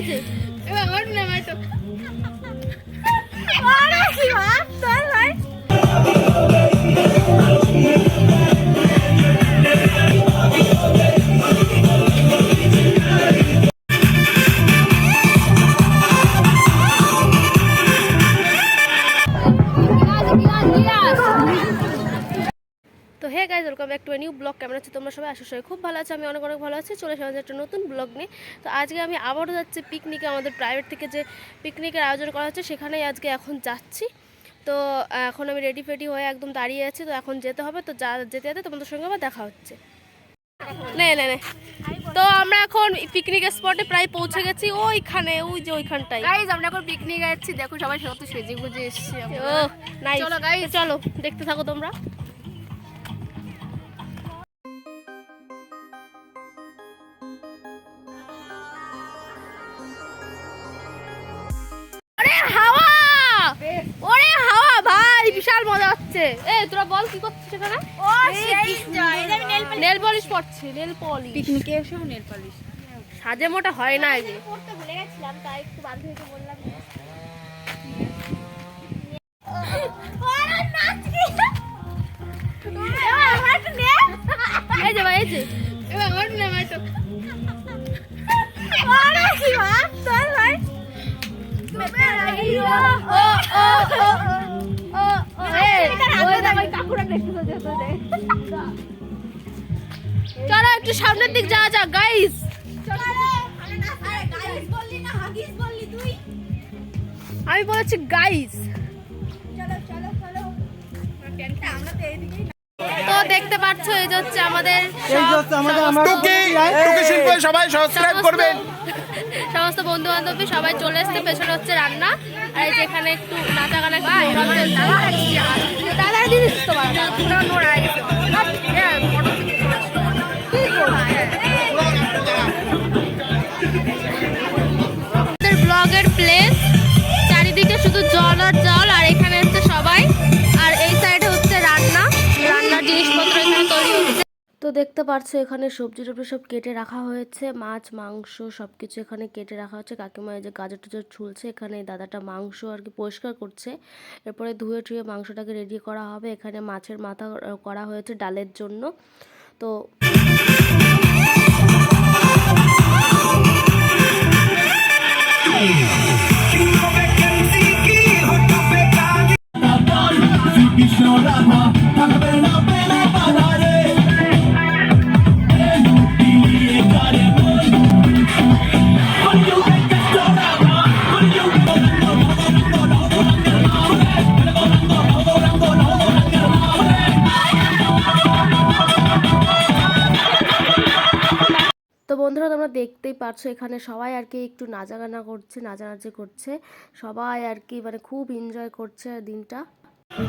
এই যে এবার ব্লগ কেমন আছে তোমরা সবাই আশা সবাই খুব ভালো আছে আমি অনেক অনেক ভালো আছি। চলে এসেছি একটা নতুন ব্লগ নিয়ে। তো আজকে আমি আবারও যাচ্ছি পিকনিকে আমাদের প্রাইভেট থেকে যে পিকনিকের আয়োজন করা হচ্ছে সেখানেই আজকে এখন যাচ্ছি। তো এখন আমি রেডি ফেডি হয়ে একদম দাঁড়িয়ে আছি তো এখন যেতে হবে তো যা যেতে যেতে তোমাদের সঙ্গে আবার দেখা হচ্ছে। নে নে নে। তো আমরা এখন পিকনিকের স্পটে প্রায় পৌঁছে গেছি ওইখানে ওই যে ওইখানটায় গাইজ আমরা এখন পিকনিক যাচ্ছি দেখো সবাই সত সেজে গুজে এসেছি। ও নাই চলো, guys। চলো দেখতে থাকো তোমরা। হাওয়া! ওরে হাওয়া ভাই বিশাল মজা হচ্ছে। এ তোরা বল কি করছিস সেখানে ও সেই enjoy। এই যে আমি nail polish নেল পলিশ পড়ছি নেল পলিশ পিকনিকে এসেও নেল পলিশ সাজে মোটা হয় না আগে পড়তে ভুলে গেছিলাম তাই একটু বান্ধবীকে বললাম। এই যে ভাই এই যে এবার ওঠ না চলো একটু সামনের দিক যাওয়া যাক গাইস আমি বলেছি গাইস তো দেখতে পাচ্ছ এই যে হচ্ছে আমাদের সবাই সাবস্ক্রাইব করবেন সমস্ত বন্ধু বান্ধবী সবাই চলে এসছে পেছনে হচ্ছে রান্না। আর এই যে এখানে একটু নাচা গানা দাদা দিদি তোমার। দেখতে পারছ, এখানে সবজি টবজি সব কেটে রাখা হয়েছে। মাছ, মাংস সব কিছু এখানে কেটে রাখা হচ্ছে। কাকিমা এই যে গাজর টাজর ছুলছে, এখানে দাদাটা মাংস আর কি পরিষ্কার করছে। এরপরে ধুয়ে টুয়ে মাংসটাকে রেডি করা হবে। এখানে মাছের মাথা করা হয়েছে ডালের জন্য। তো বন্ধুরা, তোমরা দেখতেই পারছ এখানে সবাই আর কি একটু নাচাগানা করছে, নাচানাচি করছে। সবাই আর কি মানে খুব এনজয় করছে দিনটা।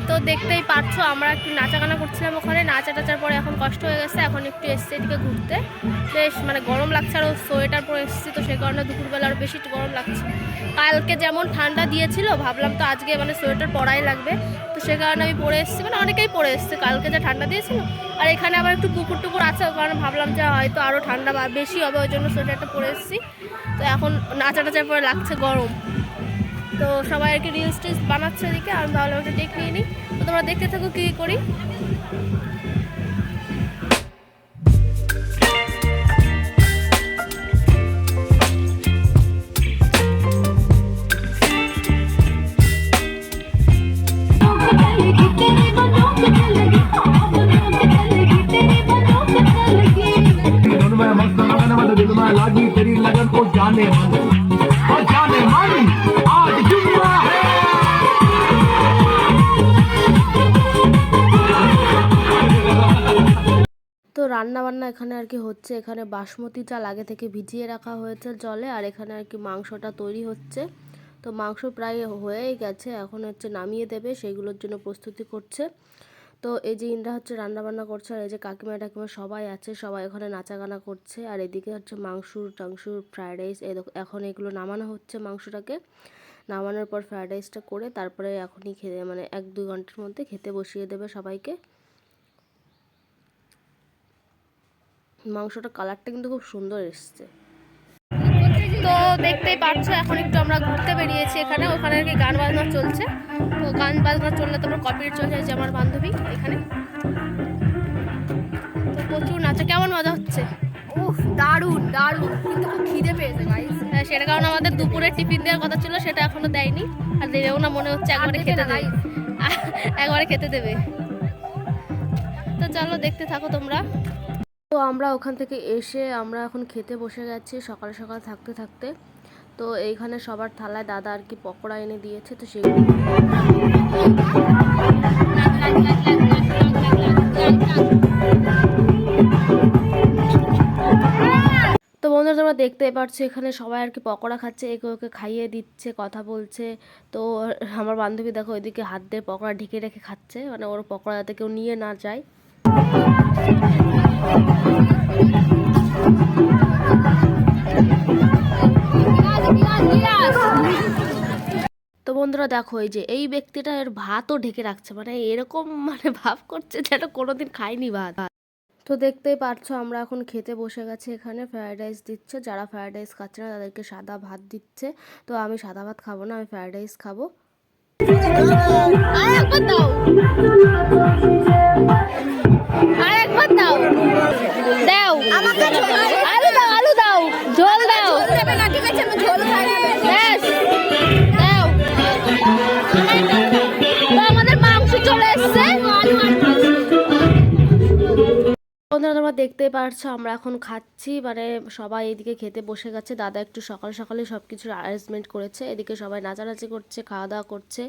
তো দেখতেই পারছ আমরা একটু নাচাগানা করছিলাম ওখানে। নাচা টাচার পরে এখন কষ্ট হয়ে গেছে, এখন একটু এসছে এদিকে ঘুরতে। বেশ মানে গরম লাগছে আরও সোয়েটার পরে এসেছি তো সেই কারণে দুপুরবেলা আরও বেশি গরম লাগছে। কালকে যেমন ঠান্ডা দিয়েছিল, ভাবলাম তো আজকে মানে সোয়েটার পরাই লাগবে। তো সে কারণে আমি পরে এসেছি মানে অনেকেই পরে এসছে, কালকে যা ঠান্ডা দিয়েছিল। আর এখানে আবার একটু পুকুর টুকুর আছে কারণে ভাবলাম যে হয়তো আরও ঠান্ডা বেশি হবে, ওই জন্য সোয়েটারটা পরে এসেছি। তো এখন নাচা টাচার পরে লাগছে গরম। তো সবাই আর কি রিলস টিলস বানাচ্ছে এদিকে আর আমি ভালো একটা টেক নিয়ে নিই তো তোমরা দেখতে থাকো কী করি धुन में मस्त लगन मत दिल में लागी तेरी लगन को जाने मन ओ जाने मन आज রান্না বান্না এখানে আর কি হচ্ছে। এখানে বাসমতি চাল আগে থেকে ভিজিয়ে রাখা হয়েছে জলে, আর এখানে আর কি মাংসটা তৈরি হচ্ছে। তো মাংস প্রায় হয়েই গেছে, এখন হচ্ছে নামিয়ে দেবে সেইগুলোর জন্য প্রস্তুতি করছে। তো এই যে ইন্দ্রা হচ্ছে রান্না বান্না করছে, আর এই যে কাকিমা টাকিমা সবাই আছে, সবাই ওখানে নাচাগানা করছে। আর এদিকে হচ্ছে মাংসুর টাংসুর, ফ্রায়েড রাইস এখন এগুলো নামানো হচ্ছে মাংসটাকে। নামানোর পর ফ্রায়েড রাইসটা করে তারপরে এখনই খেতে মানে এক দুই ঘণ্টার মধ্যে খেতে বসিয়ে দেবে সবাইকে। মাংসটা কালারটা কিন্তু খুব সুন্দর এসছে। তো দেখতেই পাচ্ছ এখন একটু আমরা ঘুরতে বেরিয়েছি এখানে ওখানে আর কি গান বাজনা চলছে। তো গান বাজনা চললে তোমার কপিরাইট চলে যায় যে আমার বান্ধবী এখানে। তো প্রচুর নাচে কেমন মজা হচ্ছে? উফ দারুণ দারুণ কিন্তু খুব খিদে পেয়েছে গাইস হ্যাঁ সেটা কারণ আমাদের দুপুরে টিফিন দেওয়ার কথা ছিল সেটা এখনও দেয়নি। আর দেবেও না মনে হচ্ছে একবারে খেতে দেয় একবারে খেতে দেবে। তো চলো দেখতে থাকো তোমরা। তো আমরা ওখান থেকে এসে আমরা এখন খেতে বসে গেছি সকাল সকাল থাকতে থাকতে। তো এইখানে সবার থালায় দাদা আর কি পকোড়া এনে দিয়েছে, তো সেগুলো তো বন্ধুরা, তোমরা দেখতেই পাচ্ছ এখানে সবাই আর কি পকোড়া খাচ্ছে, একে ওকে খাইয়ে দিচ্ছে, কথা বলছে। তো আমার বান্ধবী দেখো ওইদিকে হাত দিয়ে পকোড়া ঢেকে রেখে খাচ্ছে মানে ওর পকোড়া যাতে কেউ নিয়ে না যায়। তো বন্ধুরা দেখো, এই যে এই ব্যক্তিটা এর ভাতও ঢেকে রাখছে মানে এরকম মানে ভাব করছে যেন কোনোদিন খায়নি ভাত। তো দেখতেই পারছ, আমরা এখন খেতে বসে গেছি এখানে ফ্রায়েড রাইস দিচ্ছে। যারা ফ্রায়েড রাইস খাচ্ছে না, তাদেরকে সাদা ভাত দিচ্ছে। তো আমি সাদা ভাত খাব না, আমি ফ্রায়েড রাইস খাব। আরেকবার দাও আরেকবার দাও। দাও আলু বন্ধুরা, তোমরা দেখতে পারছ, আমরা এখন খাচ্ছি। মানে সবাই এদিকে খেতে বসে গেছে। দাদা একটু সকাল সকালে সব কিছুর অ্যারেঞ্জমেন্ট করেছে। এদিকে সবাই নাচানাচি করছে, খাওয়া দাওয়া করছে।